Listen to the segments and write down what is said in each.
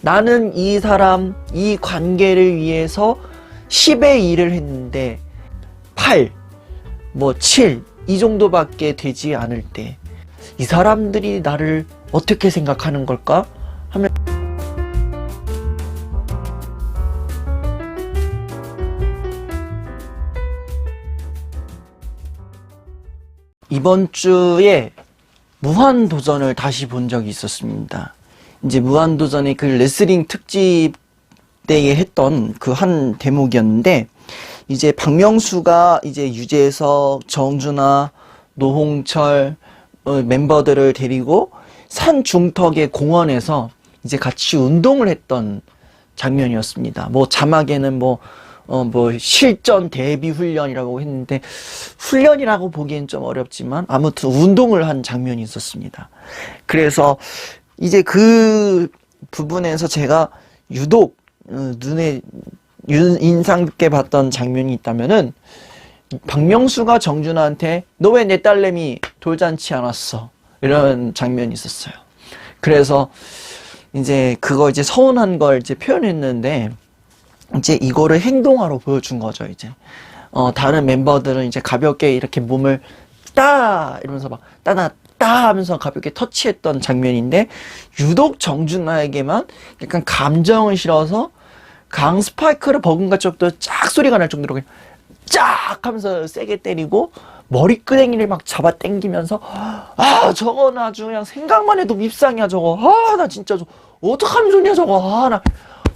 나는 이 사람, 이 관계를 위해서 10의 일을 했는데 8, 뭐 7, 이 정도밖에 되지 않을 때 이 사람들이 나를 어떻게 생각하는 걸까? 하면 이번 주에 무한 도전을 다시 본 적이 있었습니다. 이제 무한 도전의 그 레슬링 특집 때에 했던 그 한 대목이었는데 이제 박명수가 이제 유재석, 정준하, 노홍철 어, 멤버들을 데리고 산 중턱의 공원에서 이제 같이 운동을 했던 장면이었습니다. 뭐 자막에는 뭐, 어, 뭐, 실전 대비 훈련이라고 했는데, 훈련이라고 보기엔 좀 어렵지만, 아무튼 운동을 한 장면이 있었습니다. 그래서 이제 그 부분에서 제가 유독 어, 눈에 윤- 인상 깊게 봤던 장면이 있다면은, 박명수가 정준하한테 너 왜 내 딸내미 돌잔치 안 왔어? 이런 장면이 있었어요. 그래서 이제 그거 이제 서운한 걸 이제 표현했는데 이제 이거를 행동화로 보여준 거죠, 이제. 어, 다른 멤버들은 이제 가볍게 이렇게 몸을 따! 이러면서 막 따다 따! 하면서 가볍게 터치했던 장면인데 유독 정준하에게만 약간 감정을 실어서 강 스파이크를 버금갈 정도로 쫙 소리가 날 정도로 그냥 쫙 하면서 세게 때리고 머리끄댕이를 막 잡아 당기면서 아 저건 아주 그냥 생각만 해도 밉상이야 저거. 아 나 진짜 저 어떡하면 좋냐 저거. 아 나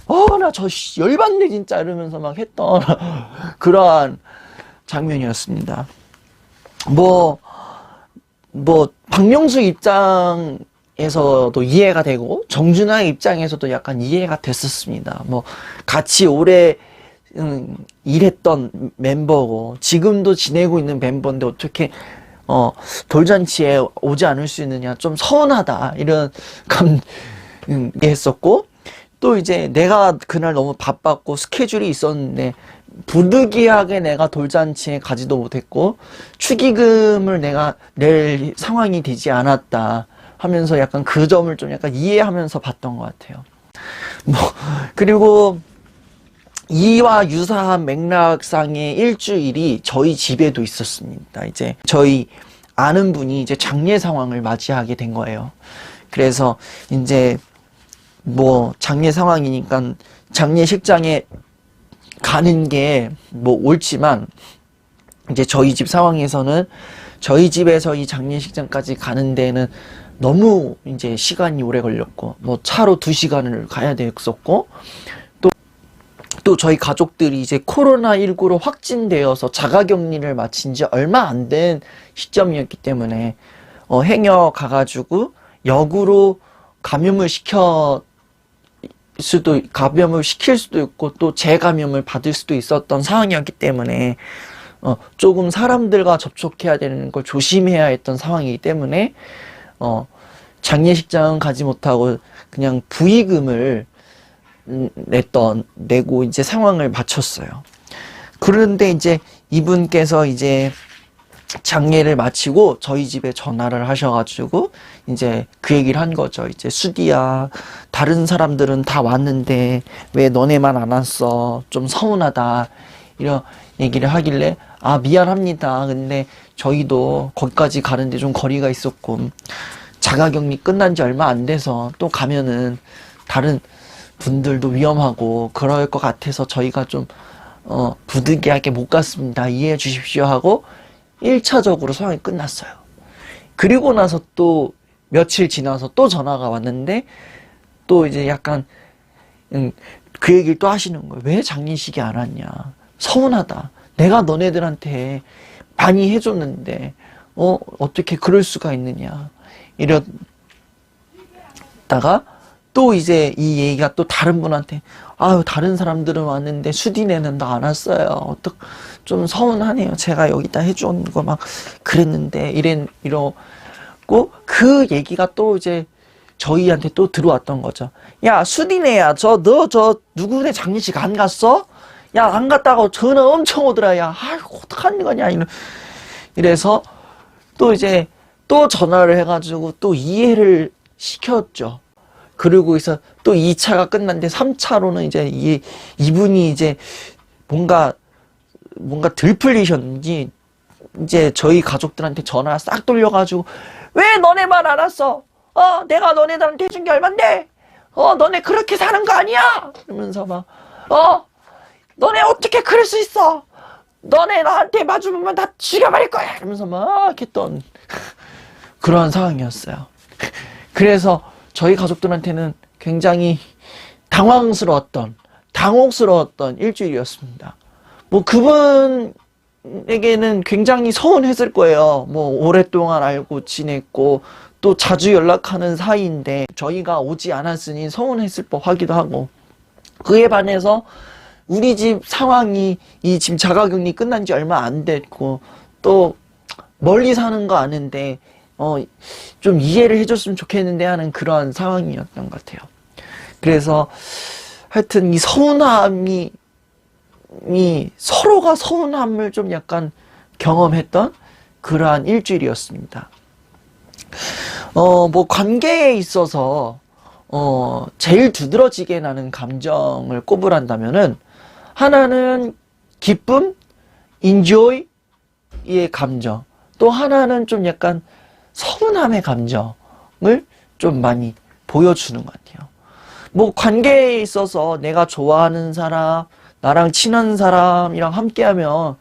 아 나 저 열받네 진짜. 이러면서 막 했던 그러한 장면이었습니다. 뭐 뭐 박명수 입장에서도 이해가 되고 정준하의 입장에서도 약간 이해가 됐었습니다. 뭐 같이 오래 음, 일했던 멤버고 지금도 지내고 있는 멤버인데 어떻게 어 돌잔치에 오지 않을 수 있느냐 좀 서운하다 이런 감 음, 했었고 또 이제 내가 그날 너무 바빴고 스케줄이 있었는데 부득이하게 내가 돌잔치에 가지도 못했고 축의금을 내가 낼 상황이 되지 않았다 하면서 약간 그 점을 좀 약간 이해하면서 봤던 것 같아요. 뭐 그리고 이와 유사한 맥락상의 일주일이 저희 집에도 있었습니다. 이제 저희 아는 분이 이제 장례 상황을 맞이하게 된 거예요. 그래서 이제 뭐 장례 상황이니까 장례식장에 가는 게 뭐 옳지만 이제 저희 집 상황에서는 저희 집에서 이 장례식장까지 가는 데는 너무 이제 시간이 오래 걸렸고 뭐 차로 두 시간을 가야 됐었고 또 또 저희 가족들이 이제 코로나19로 확진되어서 자가격리를 마친 지 얼마 안 된 시점이었기 때문에 어, 행여 가가지고 역으로 감염을 시켜 수도 감염을 시킬 수도 있고 또 재감염을 받을 수도 있었던 상황이었기 때문에 어, 조금 사람들과 접촉해야 되는 걸 조심해야 했던 상황이기 때문에 어, 장례식장은 가지 못하고 그냥 부의금을 음, 냈던 내고 이제 상황을 마쳤어요. 그런데 이제 이분께서 이제 장례를 마치고 저희 집에 전화를 하셔가지고 이제 그 얘기를 한 거죠. 이제 수디야, 다른 사람들은 다 왔는데 왜 너네만 안 왔어? 좀 서운하다. 이런 얘기를 하길래 아 미안합니다. 근데 저희도 거기까지 가는데 좀 거리가 있었고 자가격리 끝난 지 얼마 안 돼서 또 가면은 다른 분들도 위험하고 그럴 것 같아서 저희가 좀 어, 부득이하게 못 갔습니다. 이해해 주십시오 하고 1차적으로 상황이 끝났어요. 그리고 나서 또 며칠 지나서 또 전화가 왔는데 또 이제 약간 음, 그 얘기를 또 하시는 거예요. 왜 장례식이 안 왔냐? 서운하다. 내가 너네들한테 많이 해줬는데 어 어떻게 그럴 수가 있느냐? 이러다가 또 이제 이 얘기가 또 다른 분한테 아유 다른 사람들은 왔는데 수디네는 나 안 왔어요. 어떡 좀 서운하네요. 제가 여기다 해준 거 막 그랬는데 이런 이러고 그 얘기가 또 이제 저희한테 또 들어왔던 거죠. 야 수디네야 저 너 저 누구네 장례식 안 갔어? 야 안 갔다고 전화 엄청 오더라. 야 아이고 어떡하는 거냐 이런 이래서 또 이제 또 전화를 해가지고 또 이해를 시켰죠. 그러고 있어 또 2차가 끝났는데 3차로는 이제 이 이분이 이제 뭔가 뭔가 들풀리셨는지 이제 저희 가족들한테 전화 싹 돌려가지고 왜 너네 말 알았어? 어 내가 너네들한테 해준 게 얼만데? 어 너네 그렇게 사는 거 아니야? 이러면서 막어 너네 어떻게 그럴 수 있어? 너네 나한테 마주보면 다 죽여버릴 거야. 이러면서 막 했던 그러한 상황이었어요. 그래서 저희 가족들한테는 굉장히 당황스러웠던, 당혹스러웠던 일주일이었습니다. 뭐 그분에게는 굉장히 서운했을 거예요. 뭐 오랫동안 알고 지냈고 또 자주 연락하는 사이인데 저희가 오지 않았으니 서운했을 법하기도 하고 그에 반해서 우리 집 상황이 이 지금 자가격리 끝난 지 얼마 안 됐고 또 멀리 사는 거 아는데 어 좀 이해를 해줬으면 좋겠는데 하는 그러한 상황이었던 것 같아요. 그래서 하여튼 이 서운함이 이 서로가 서운함을 좀 약간 경험했던 그러한 일주일이었습니다. 어, 뭐 관계에 있어서 어, 제일 두드러지게 나는 감정을 꼽으란다면은 하나는 기쁨, enjoy의 감정, 또 하나는 좀 약간 서운함의 감정을 좀 많이 보여주는 것 같아요. 뭐 관계에 있어서 내가 좋아하는 사람, 나랑 친한 사람이랑 함께하면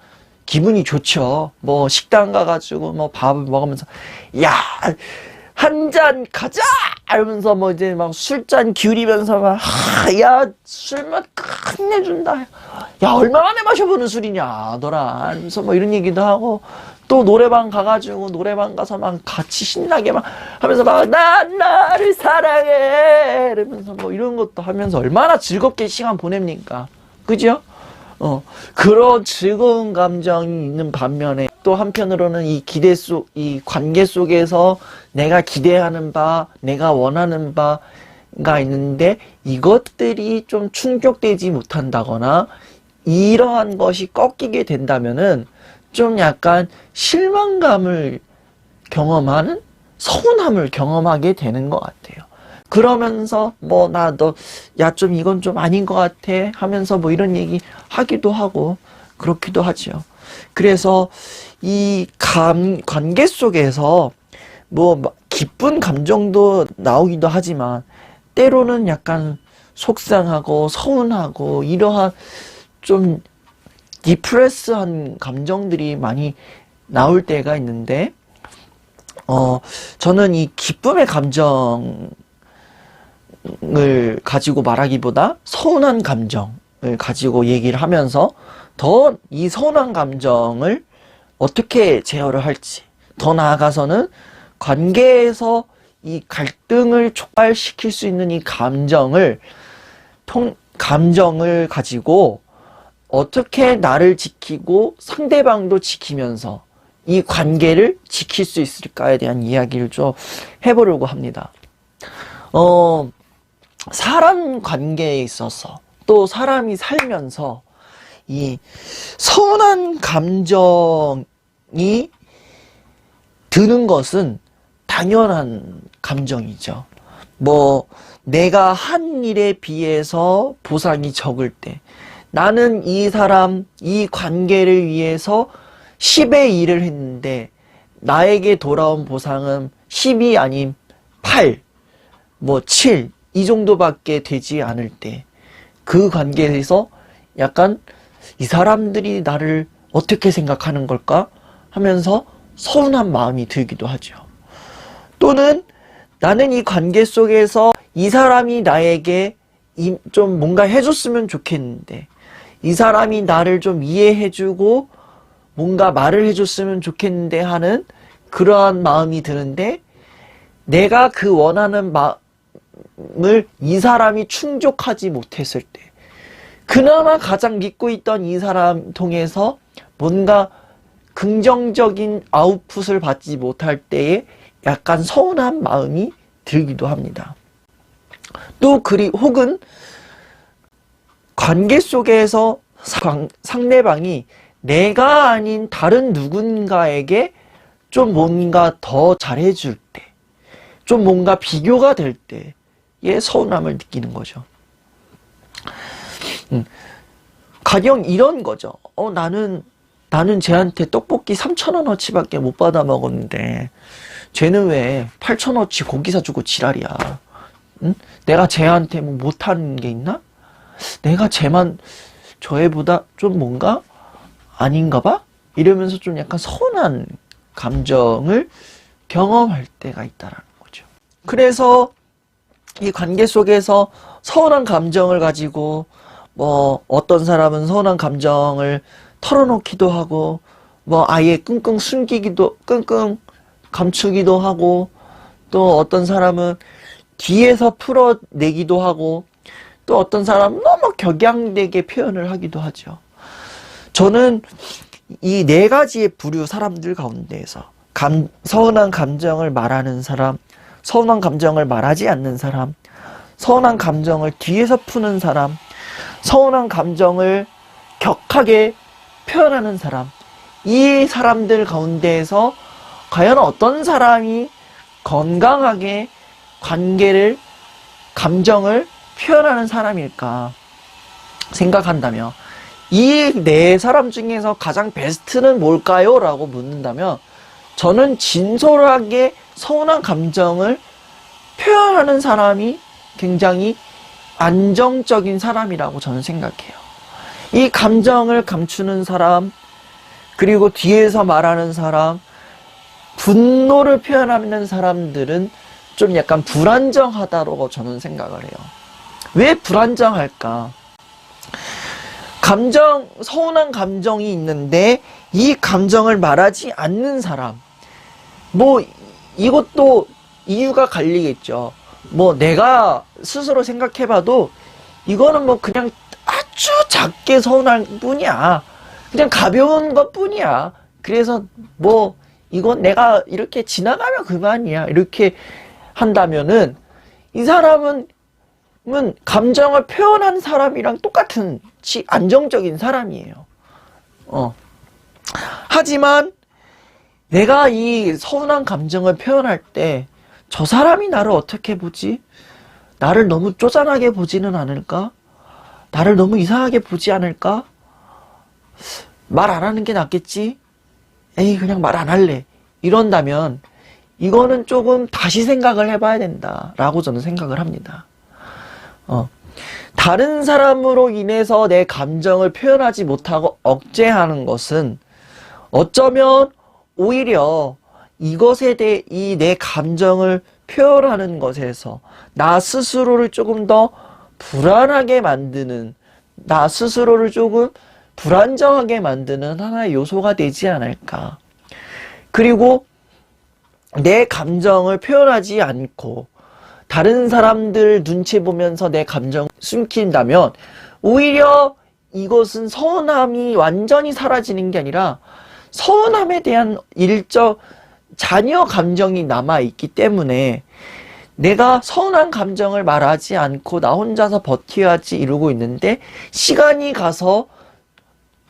기분이 좋죠. 뭐 식당 가가지고 뭐 밥을 먹으면서 야 한 잔 가자 이러면서 뭐 이제 막 술잔 기울이면서 막야 술맛 끝내준다. 야 얼마 만에 마셔보는 술이냐 너라 이러면서 뭐 이런 얘기도 하고 또 노래방 가가지고 노래방 가서 막 같이 신나게 막 하면서 막 난 나를 사랑해 이러면서 뭐 이런 것도 하면서 얼마나 즐겁게 시간 보냅니까 그죠? 어 그런 즐거운 감정이 있는 반면에 또 한편으로는 이 기대 속 이 관계 속에서 내가 기대하는 바 내가 원하는 바가 있는데 이것들이 좀 충족되지 못한다거나 이러한 것이 꺾이게 된다면은 좀 약간 실망감을 경험하는 서운함을 경험하게 되는 것 같아요. 그러면서 뭐 나 너 야 좀 이건 좀 아닌 것 같아 하면서 뭐 이런 얘기 하기도 하고 그렇기도 하죠. 그래서 이 감, 관계 속에서 뭐막 기쁜 감정도 나오기도 하지만 때로는 약간 속상하고 서운하고 이러한 좀 디프레스한 감정들이 많이 나올 때가 있는데 어 저는 이 기쁨의 감정을 가지고 말하기보다 서운한 감정을 가지고 얘기를 하면서 더 이 서운한 감정을 어떻게 제어를 할지 더 나아가서는 관계에서 이 갈등을 촉발시킬 수 있는 이 감정을 통 감정을 가지고 어떻게 나를 지키고 상대방도 지키면서 이 관계를 지킬 수 있을까에 대한 이야기를 좀 해보려고 합니다. 어, 사람 관계에 있어서 또 사람이 살면서 이 서운한 감정이 드는 것은 당연한 감정이죠. 뭐, 내가 한 일에 비해서 보상이 적을 때, 나는 이 사람, 이 관계를 위해서 10의 일을 했는데, 나에게 돌아온 보상은 10이 아닌 8, 뭐 7, 이 정도밖에 되지 않을 때, 그 관계에서 약간 이 사람들이 나를 어떻게 생각하는 걸까 하면서 서운한 마음이 들기도 하죠. 또는 나는 이 관계 속에서 이 사람이 나에게 이- 좀 뭔가 해줬으면 좋겠는데 이 사람이 나를 좀 이해해주고 뭔가 말을 해줬으면 좋겠는데 하는 그러한 마음이 드는데 내가 그 원하는 마음을 이 사람이 충족하지 못했을 때 그나마 가장 믿고 있던 이 사람 통해서 뭔가 긍정적인 아웃풋을 받지 못할 때에 약간 서운한 마음이 들기도 합니다. 또 그리 혹은 관계 속에서 상, 상대방이 내가 아닌 다른 누군가에게 좀 뭔가 더 잘해줄 때, 좀 뭔가 비교가 될 때, 서운함을 느끼는 거죠. 음, 가령 이런 거죠. 어, 나는, 나는 쟤한테 떡볶이 3,000원어치밖에 못 받아 먹었는데, 쟤는 왜 8,000원어치 고기 사주고 지랄이야. 응? 내가 쟤한테 뭐 못하는 게 있나? 내가 쟤만 저애보다 좀 뭔가 아닌가 봐? 이러면서 좀 약간 서운한 감정을 경험할 때가 있다라는 거죠. 그래서 이 관계 속에서 서운한 감정을 가지고 뭐 어떤 사람은 서운한 감정을 털어놓기도 하고 뭐 아예 끙끙 숨기기도 끙끙 감추기도 하고 또 어떤 사람은 뒤에서 풀어내기도 하고 또 어떤 사람은 너무 격양되게 표현을 하기도 하죠. 저는 이 네 가지의 부류 사람들 가운데에서 감, 서운한 감정을 말하는 사람, 서운한 감정을 말하지 않는 사람, 서운한 감정을 뒤에서 푸는 사람, 서운한 감정을 격하게 표현하는 사람, 이 사람들 가운데에서 과연 어떤 사람이 건강하게 관계를, 감정을 표현하는 사람일까 생각한다면, 이네 사람 중에서 가장 베스트는 뭘까요? 라고 묻는다면, 저는 진솔하게 서운한 감정을 표현하는 사람이 굉장히 안정적인 사람이라고 저는 생각해요. 이 감정을 감추는 사람, 그리고 뒤에서 말하는 사람, 분노를 표현하는 사람들은 좀 약간 불안정하다고 저는 생각을 해요. 왜 불안정할까? 감정, 서운한 감정이 있는데 이 감정을 말하지 않는 사람. 뭐, 이것도 이유가 갈리겠죠. 뭐, 내가 스스로 생각해봐도 이거는 뭐 그냥 아주 작게 서운할 뿐이야. 그냥 가벼운 것 뿐이야. 그래서 뭐, 이건 내가 이렇게 지나가면 그만이야. 이렇게 한다면은 이 사람은 은 감정을 표현한 사람이랑 똑같은 치 안정적인 사람이에요. 어. 하지만 내가 이 서운한 감정을 표현할 때 저 사람이 나를 어떻게 보지? 나를 너무 쪼잔하게 보지는 않을까? 나를 너무 이상하게 보지 않을까? 말 안 하는 게 낫겠지? 에이, 그냥 말 안 할래. 이런다면 이거는 조금 다시 생각을 해봐야 된다라고 저는 생각을 합니다. 어. 다른 사람으로 인해서 내 감정을 표현하지 못하고 억제하는 것은 어쩌면 오히려 이것에 대해 이 내 감정을 표현하는 것에서 나 스스로를 조금 더 불안하게 만드는 나 스스로를 조금 불안정하게 만드는 하나의 요소가 되지 않을까. 그리고 내 감정을 표현하지 않고 다른 사람들 눈치 보면서 내 감정 숨긴다면 오히려 이것은 서운함이 완전히 사라지는 게 아니라 서운함에 대한 일적 잔여 감정이 남아 있기 때문에 내가 서운한 감정을 말하지 않고 나 혼자서 버텨야지 이러고 있는데 시간이 가서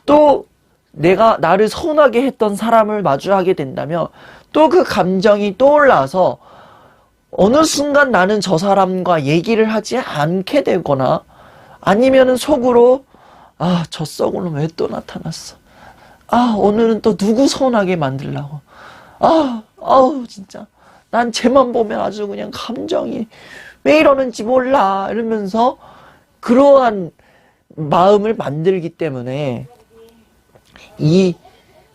또 내가 나를 서운하게 했던 사람을 마주하게 된다면 또 그 감정이 떠올라서 어느 순간 나는 저 사람과 얘기를 하지 않게 되거나 아니면은 속으로 아, 저 썩은 놈 왜 또 나타났어? 아, 오늘은 또 누구 서운하게 만들라고. 아, 아우, 진짜. 난 쟤만 보면 아주 그냥 감정이 왜 이러는지 몰라. 이러면서 그러한 마음을 만들기 때문에 이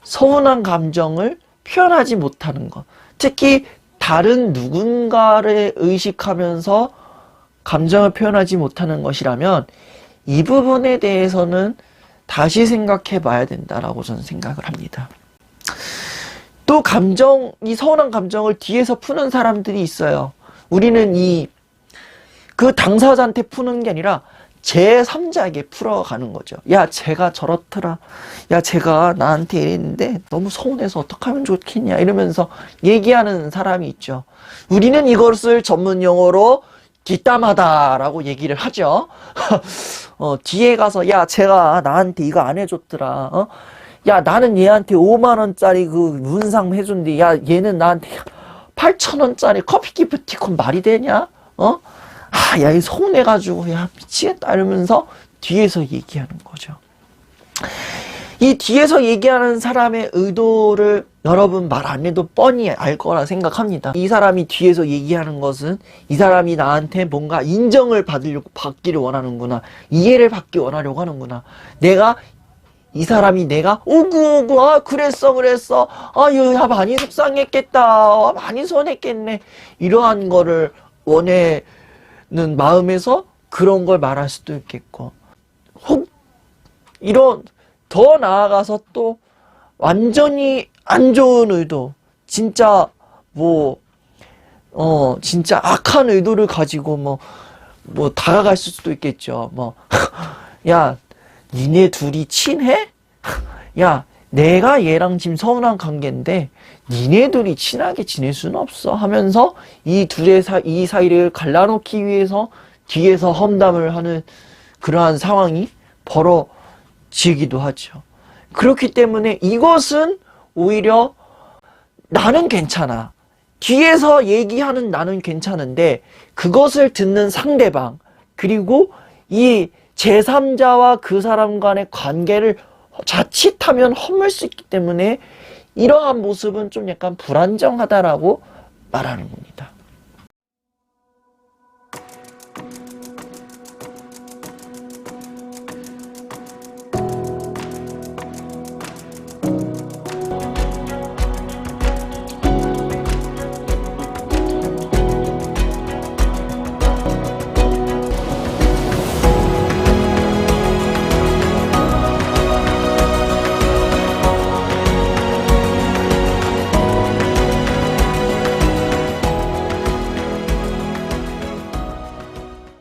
서운한 감정을 표현하지 못하는 것. 특히 다른 누군가를 의식하면서 감정을 표현하지 못하는 것이라면 이 부분에 대해서는 다시 생각해 봐야 된다라고 저는 생각을 합니다. 또 감정, 이 서운한 감정을 뒤에서 푸는 사람들이 있어요. 우리는 이, 그 당사자한테 푸는 게 아니라 제3자에게 풀어가는 거죠. 야, 쟤가 저렇더라. 야, 쟤가 나한테 이랬는데 너무 서운해서 어떡하면 좋겠냐. 이러면서 얘기하는 사람이 있죠. 우리는 이것을 전문 용어로 뒷담화다라고 얘기를 하죠. 어, 뒤에 가서, 야, 쟤가 나한테 이거 안 해줬더라. 어? 야, 나는 얘한테 5만원짜리 그 문상 해준디. 야, 얘는 나한테 8천원짜리 커피 기프티콘 말이 되냐? 어? 아, 야, 이 서운해가지고, 야, 미치겠다. 이러면서 뒤에서 얘기하는 거죠. 이 뒤에서 얘기하는 사람의 의도를 여러분 말 안 해도 뻔히 알 거라 생각합니다. 이 사람이 뒤에서 얘기하는 것은 이 사람이 나한테 뭔가 인정을 받으려고, 받기를 원하는구나. 이해를 받기 원하려고 하는구나. 내가 이 사람이 내가 오구 오구 아 그랬어 그랬어 아유 야 많이 속상했겠다 아, 많이 손했겠네 이러한 거를 원해 는 마음에서 그런 걸 말할 수도 있겠고 혹 이런 더 나아가서 또 완전히 안 좋은 의도 진짜 뭐 어 진짜 악한 의도를 가지고 뭐뭐 다가갈 수도 있겠죠 뭐 야 니네 둘이 친해? 야, 내가 얘랑 지금 서운한 관계인데 니네 둘이 친하게 지낼 수는 없어 하면서 이 둘의 사, 이 사이를 갈라놓기 위해서 뒤에서 험담을 하는 그러한 상황이 벌어지기도 하죠. 그렇기 때문에 이것은 오히려 나는 괜찮아. 뒤에서 얘기하는 나는 괜찮은데 그것을 듣는 상대방 그리고 이 제3자와 그 사람 간의 관계를 자칫하면 험을 수 있기 때문에 이러한 모습은 좀 약간 불안정하다라고 말하는 겁니다.